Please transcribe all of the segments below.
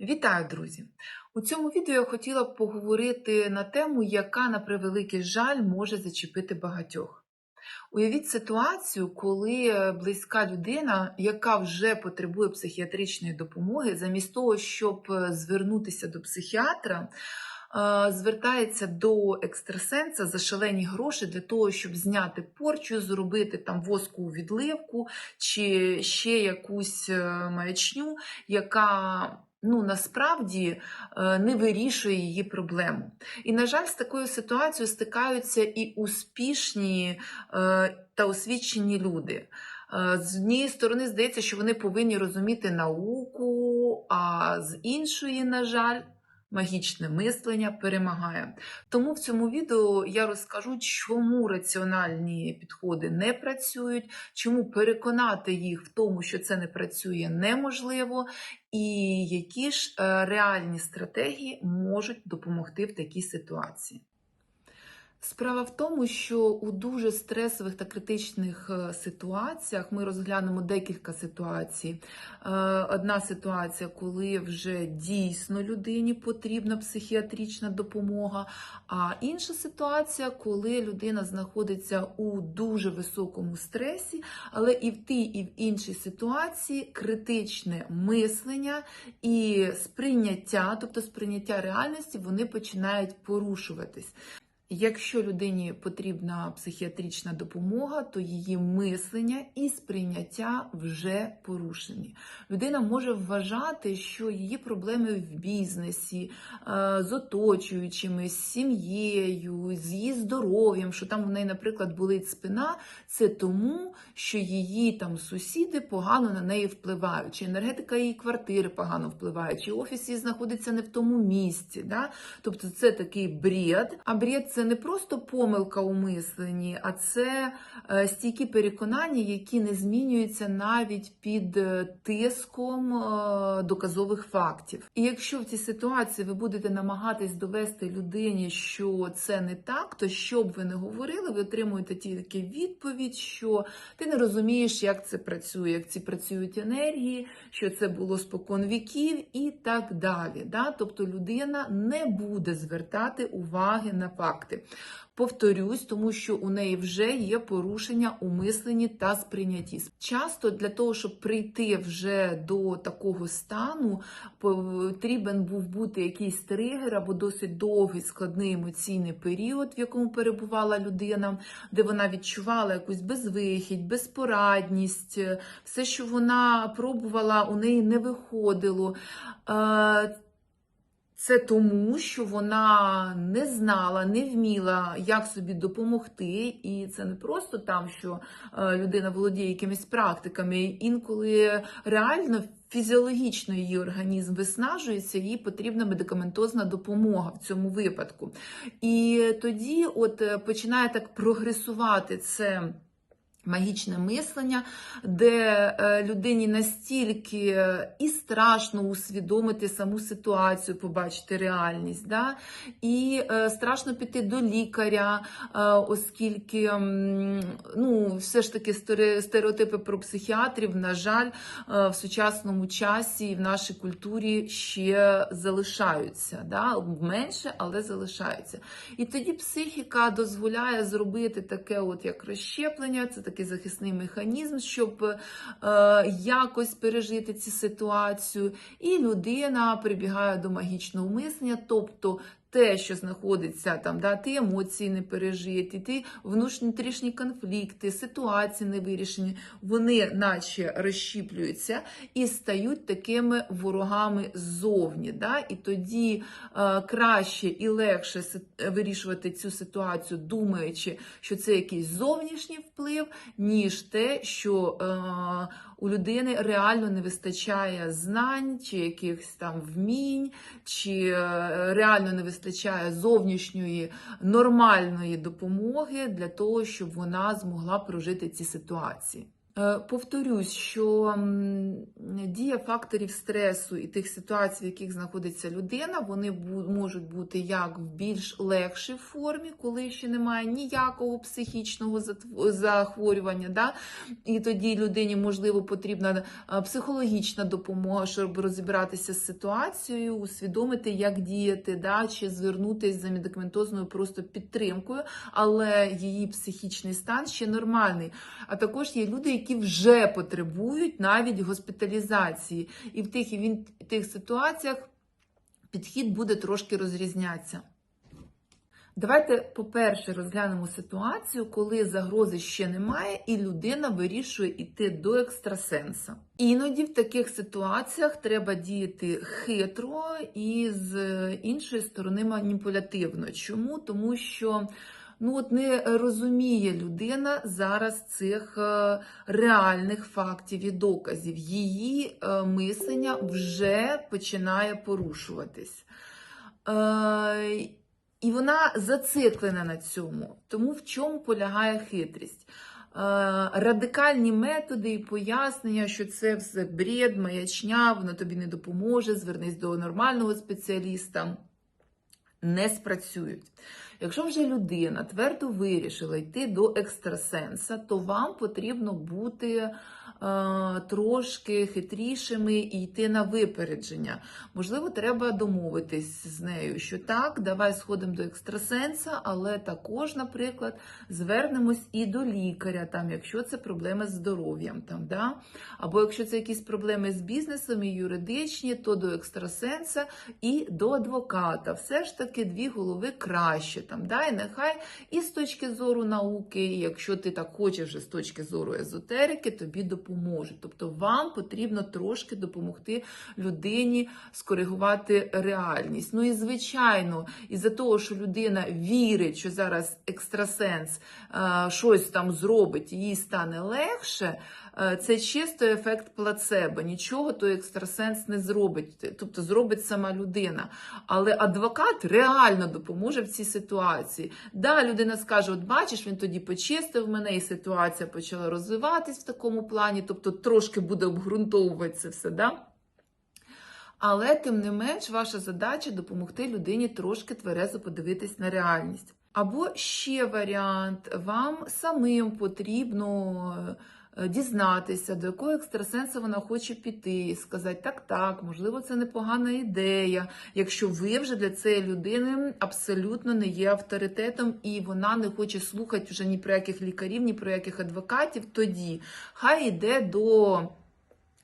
Вітаю, друзі! У цьому відео я хотіла б поговорити на тему, яка, на превеликий жаль, може зачепити багатьох. Уявіть ситуацію, коли е, близька людина, яка вже потребує психіатричної допомоги, замість того, щоб е, звернутися до психіатра, е, звертається до екстрасенса за шалені гроші для того, щоб зняти порчу, зробити там воскову відливку чи ще якусь маячню, яка ну, насправді е, не вирішує її проблему. І, на жаль, з такою ситуацією стикаються і успішні е, та освічені люди. Е, З однієї сторони, здається, що вони повинні розуміти науку, а з іншої, на жаль, магічне мислення перемагає. Тому в цьому відео я розкажу, чому раціональні підходи не працюють, чому переконати їх в тому, що це не працює, неможливо, і які ж е, реальні стратегії можуть допомогти в такій ситуації. Справа в тому, що у дуже стресових та критичних е, ситуаціях ми розглянемо декілька ситуацій. Е, Одна ситуація, коли вже дійсно людині потрібна психіатрична допомога, а інша ситуація, коли людина знаходиться у дуже високому стресі, але і в тій, і в іншій ситуації критичне мислення і сприйняття, тобто сприйняття реальності, вони починають порушуватись. Якщо людині потрібна психіатрична допомога, то її мислення і сприйняття вже порушені. Людина може вважати, що її проблеми в бізнесі, е, з оточуючими, з сім'єю, з її здоров'ям, що там у неї, наприклад, болить спина, це тому, що її там сусіди погано на неї впливають, чи енергетика її квартири погано впливає, чи офіс її знаходиться не в тому місці. Да? Тобто це такий бред. А бред це не просто помилка у мисленні, а це е, стійкі переконання, які не змінюються навіть під е, тиском е, доказових фактів. І якщо в цій ситуації ви будете намагатись довести людині, що це не так, то що б ви не говорили, ви отримуєте тільки відповідь, що ти не розумієш, як це працює, як ці працюють енергії, що це було спокон віків і так далі. Да? Тобто людина не буде звертати уваги на факти. Повторюсь, тому що у неї вже є порушення у мисленні та сприйнятті. Часто для того, щоб прийти вже до такого стану, потрібен був бути якийсь тригер або досить довгий складний емоційний період, в якому перебувала людина, де вона відчувала якусь безвихідь, безпорадність, все, що вона пробувала, у неї не виходило. Це тому, що вона не знала, не вміла, як собі допомогти, і це не просто там, що е, людина володіє якимись практиками. Інколи реально фізіологічно її організм виснажується, їй потрібна медикаментозна допомога в цьому випадку. І тоді, от е, починає так прогресувати це. Магічне мислення, де е, людині настільки і страшно усвідомити саму ситуацію, побачити реальність, да? і е, страшно піти до лікаря, е, оскільки ну, все ж таки стереотипи про психіатрів, на жаль, в сучасному часі і в нашій культурі ще залишаються. Да? Менше, але залишаються. І тоді психіка дозволяє зробити таке, от як розщеплення, це такий захисний механізм, щоб е, якось пережити цю ситуацію. І людина прибігає до магічного мислення, тобто. Те, що знаходиться там, да, ті емоції не пережиті, ті внутрішні конфлікти, ситуації не вирішені, вони наче розщіплюються і стають такими ворогами ззовні. Да? І тоді е, краще і легше вирішувати цю ситуацію, думаючи, що це якийсь зовнішній вплив, ніж те, що е, у людини реально не вистачає знань чи якихось там вмінь, чи е, реально не вистачає зовнішньої нормальної допомоги для того, щоб вона змогла прожити ці ситуації. Е, Повторюсь, що дія факторів стресу і тих ситуацій, в яких знаходиться людина, вони можуть бути як в більш легшій формі, коли ще немає ніякого психічного захворювання. Да? І тоді людині, можливо, потрібна е, психологічна допомога, щоб розібратися з ситуацією, усвідомити, як діяти, да? чи звернутися за медикаментозною просто підтримкою, але її психічний стан ще нормальний. А також є люди, які вже потребують навіть госпіталізації. І в тих і в тих ситуаціях підхід буде трошки розрізнятися. Давайте, по-перше, розглянемо ситуацію, коли загрози ще немає, і людина вирішує йти до екстрасенса. Іноді в таких ситуаціях треба діяти хитро і з іншої сторони маніпулятивно. Чому? Тому що ну от не розуміє людина зараз цих е, реальних фактів і доказів. Її е, мислення вже починає порушуватись. Е, і вона зациклена на цьому. Тому в чому полягає хитрість? Радикальні методи і пояснення, що це все бред, маячня, воно тобі не допоможе, звернись до нормального спеціаліста, не спрацюють. Якщо вже людина твердо вирішила йти до екстрасенса, то вам потрібно бути трошки хитрішими і йти на випередження. Можливо, треба домовитись з нею, що так, давай сходимо до екстрасенса, але також, наприклад, звернемось і до лікаря, там, якщо це проблеми з здоров'ям, там, да? або якщо це якісь проблеми з бізнесом і юридичні, то до екстрасенса і до адвоката. Все ж таки дві голови краще. Там, да? І нехай і з точки зору науки, якщо ти так хочеш з точки зору езотерики, тобі допоможуть. Тобто вам потрібно трошки допомогти людині скоригувати реальність. Ну і звичайно, із-за того, що людина вірить, що зараз екстрасенс е, щось там зробить, їй стане легше. Е, Це чисто ефект плацебо. Нічого той екстрасенс не зробить, тобто зробить сама людина. Але адвокат реально допоможе в цій ситуації. Да, людина скаже: от бачиш, він тоді почистив мене, і ситуація почала розвиватись в такому плані, тобто трошки буде обґрунтовувати це все. Да? Але тим не менш, ваша задача допомогти людині трошки тверезо подивитись на реальність. Або ще варіант, вам самим потрібно е, дізнатися, до якого екстрасенса вона хоче піти, сказати, так, так, можливо, це непогана ідея, якщо ви вже для цієї людини абсолютно не є авторитетом, і вона не хоче слухати вже ні про яких лікарів, ні про яких адвокатів, тоді хай йде до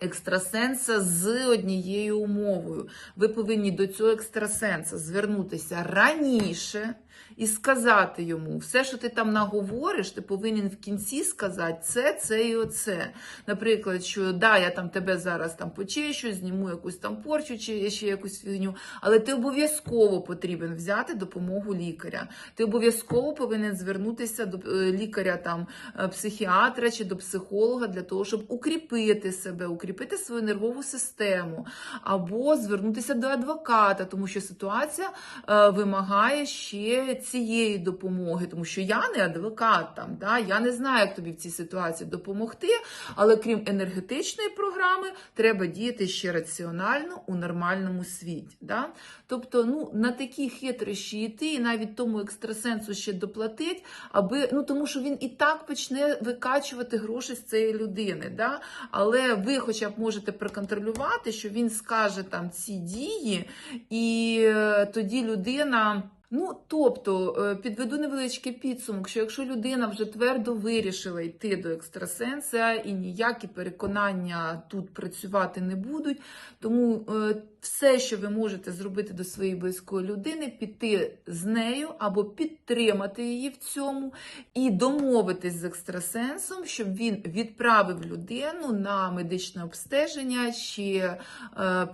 екстрасенса з однією умовою. Ви повинні до цього екстрасенса звернутися раніше і сказати йому, все, що ти там наговориш, ти повинен в кінці сказати це, це і оце. Наприклад, що да, я там тебе зараз там почищу, зніму якусь там порчу чи ще якусь фігню, але ти обов'язково потрібен взяти допомогу лікаря. Ти обов'язково повинен звернутися до е, лікаря, там е, психіатра чи до психолога для того, щоб укріпити себе, укріпити свою нервову систему, або звернутися до адвоката, тому що ситуація е, вимагає ще цієї допомоги, тому що я не адвокат там, да? я не знаю, як тобі в цій ситуації допомогти, але крім енергетичної програми, треба діяти ще раціонально у нормальному світі. Да? Тобто, ну, на такі хитрощі йти, і навіть тому екстрасенсу ще доплатить, аби, ну, тому що він і так почне викачувати гроші з цієї людини. Да? Але ви хоча б можете проконтролювати, що він скаже там ці дії, і е, тоді людина. Ну, тобто, е, підведу невеличкий підсумок, що якщо людина вже твердо вирішила йти до екстрасенса і ніякі переконання тут працювати не будуть, тому е, все, що ви можете зробити до своєї близької людини, піти з нею або підтримати її в цьому і домовитись з екстрасенсом, щоб він відправив людину на медичне обстеження, чи е,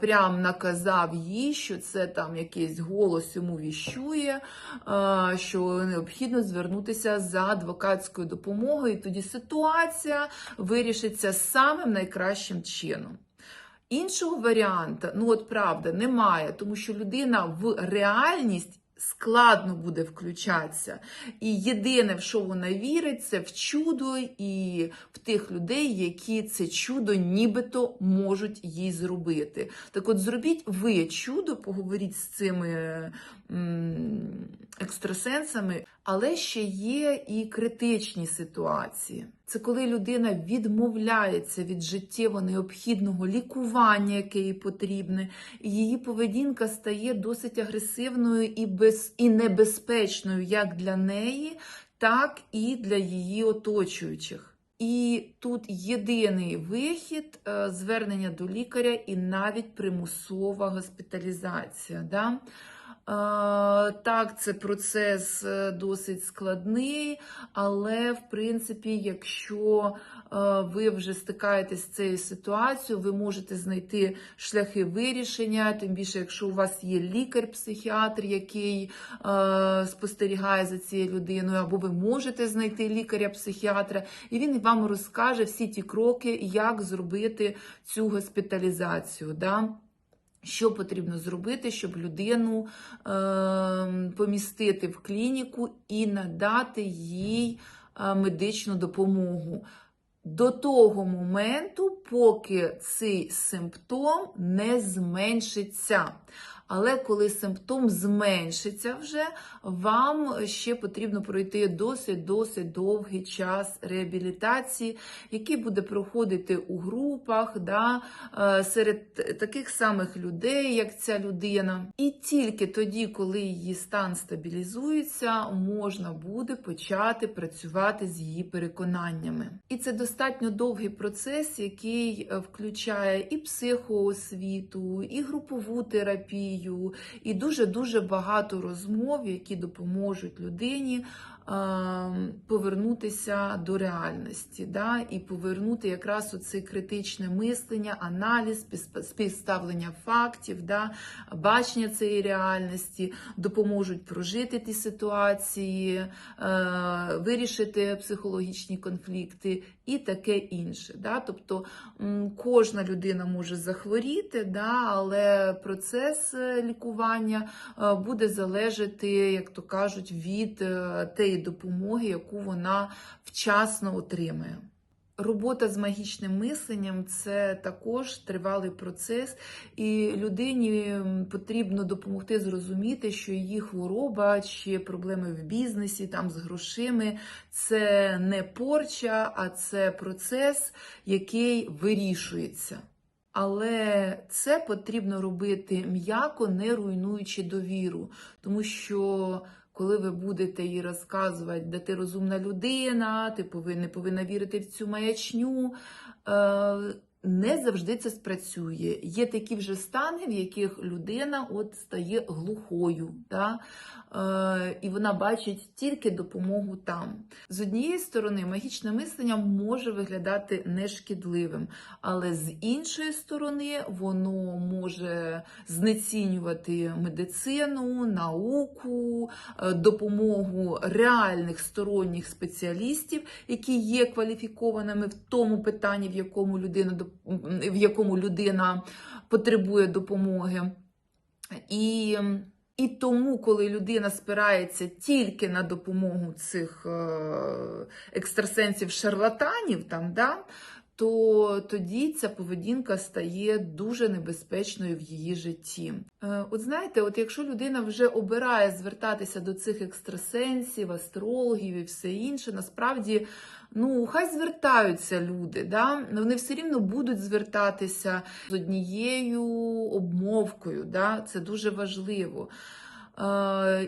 прям наказав їй, що це там якийсь голос йому віщує, е, що необхідно звернутися за адвокатською допомогою. І тоді ситуація вирішиться самим найкращим чином. Іншого варіанта, ну от правда, немає, тому що людина в реальність складно буде включатися. І єдине, в що вона вірить, це в чудо і в тих людей, які це чудо нібито можуть їй зробити. Так от зробіть ви чудо, поговоріть з цими екстрасенсами, але ще є і критичні ситуації. Це коли людина відмовляється від життєво необхідного лікування, яке їй потрібне, і її поведінка стає досить агресивною і, без, і небезпечною як для неї, так і для її оточуючих. І тут єдиний вихід е, звернення до лікаря і навіть примусова госпіталізація. Да? Так, це процес е, досить складний, але в принципі, якщо е, ви вже стикаєтесь з цією ситуацією, ви можете знайти шляхи вирішення, тим більше, якщо у вас є лікар-психіатр, який е, спостерігає за цією людиною, або ви можете знайти лікаря-психіатра, і він вам розкаже всі ті кроки, як зробити цю госпіталізацію. Да? Що потрібно зробити, щоб людину е, помістити в клініку і надати їй е, медичну допомогу до того моменту, поки цей симптом не зменшиться. Але коли симптом зменшиться вже, вам ще потрібно пройти досить-досить довгий час реабілітації, який буде проходити у групах, да, е, серед таких самих людей, як ця людина. І тільки тоді, коли її стан стабілізується, можна буде почати працювати з її переконаннями. І це достатньо довгий процес, який е, включає і психоосвіту, і групову терапію і дуже-дуже багато розмов, які допоможуть людині повернутися до реальності, да, і повернути якраз оце критичне мислення, аналіз, співставлення фактів, да, бачення цієї реальності, допоможуть прожити ті ситуації, е, вирішити психологічні конфлікти і таке інше. Да? Тобто кожна людина може захворіти, да, але процес е, лікування е, буде залежати, як то кажуть, від е, тієї допомоги, яку вона вчасно отримає. Робота з магічним мисленням це також тривалий процес, і людині потрібно допомогти зрозуміти, що її хвороба чи проблеми в бізнесі, там з грошима це не порча, а це процес, який вирішується. Але це потрібно робити м'яко, не руйнуючи довіру, тому що коли ви будете їй розказувати, де ти розумна людина, ти повинна, повинна вірити в цю маячню. Е, не завжди це спрацює. Є такі вже стани, в яких людина от стає глухою, да? е, і вона бачить тільки допомогу там. З однієї сторони, магічне мислення може виглядати нешкідливим, але з іншої сторони, воно може знецінювати медицину, науку, е, допомогу реальних сторонніх спеціалістів, які є кваліфікованими в тому питанні, в якому людина в якому людина потребує допомоги. І і тому, коли людина спирається тільки на допомогу цих екстрасенсів-шарлатанів, там, да, то тоді ця поведінка стає дуже небезпечною в її житті. Е, от знаєте, от якщо людина вже обирає звертатися до цих екстрасенсів, астрологів і все інше, насправді, ну, хай звертаються люди, да? вони все рівно будуть звертатися з однією обмовкою. Да? Це дуже важливо.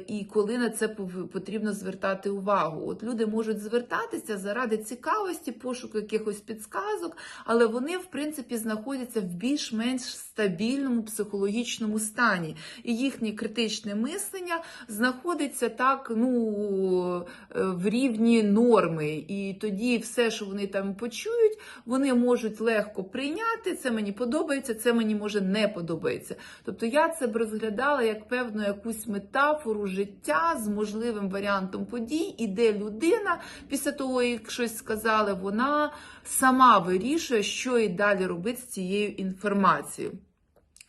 І коли на це потрібно звертати увагу. От люди можуть звертатися заради цікавості, пошуку якихось підсказок, але вони, в принципі, знаходяться в більш-менш стабільному психологічному стані. І їхнє критичне мислення знаходиться так ну, в рівні норми. І тоді все, що вони там почують, вони можуть легко прийняти. Це мені подобається, це мені може не подобається. Тобто я це б розглядала як певну якусь метафору життя з можливим варіантом подій, і де людина, після того, як щось сказали, вона сама вирішує, що і далі робити з цією інформацією.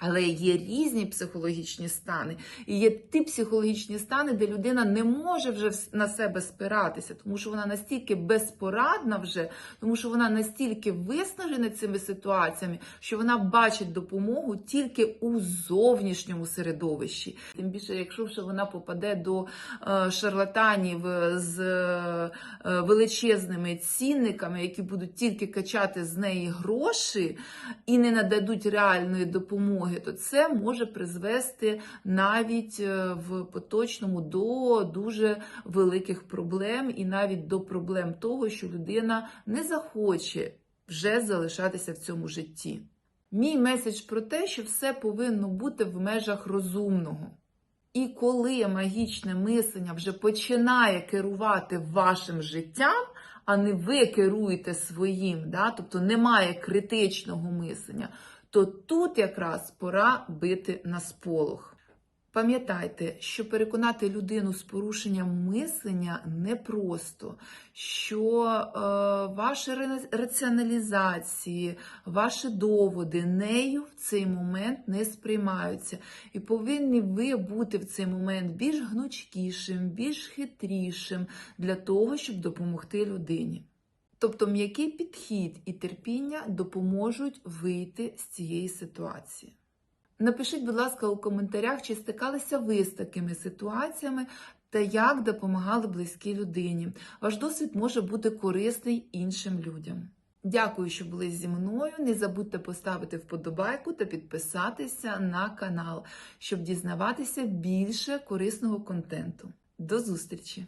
Але є різні психологічні стани, і є ті психологічні стани, де людина не може вже на себе спиратися, тому що вона настільки безпорадна вже, тому що вона настільки виснажена цими ситуаціями, що вона бачить допомогу тільки у зовнішньому середовищі. Тим більше, якщо вже вона попаде до е, шарлатанів з е, величезними цінниками, які будуть тільки качати з неї гроші і не нададуть реальної допомоги, то це може призвести навіть е, в поточному до дуже великих проблем, і навіть до проблем того, що людина не захоче вже залишатися в цьому житті. Мій меседж про те, що все повинно бути в межах розумного. І коли магічне мислення вже починає керувати вашим життям, а не ви керуєте своїм, да? тобто немає критичного мислення, то тут якраз пора бити на сполох. Пам'ятайте, що переконати людину з порушенням мислення непросто, що е, ваші раціоналізації, ваші доводи нею в цей момент не сприймаються. І повинні ви бути в цей момент більш гнучкішим, більш хитрішим для того, щоб допомогти людині. Тобто м'який підхід і терпіння допоможуть вийти з цієї ситуації. Напишіть, будь ласка, у коментарях, чи стикалися ви з такими ситуаціями та як допомагали близькій людині. Ваш досвід може бути корисний іншим людям. Дякую, що були зі мною. Не забудьте поставити вподобайку та підписатися на канал, щоб дізнаватися більше корисного контенту. До зустрічі!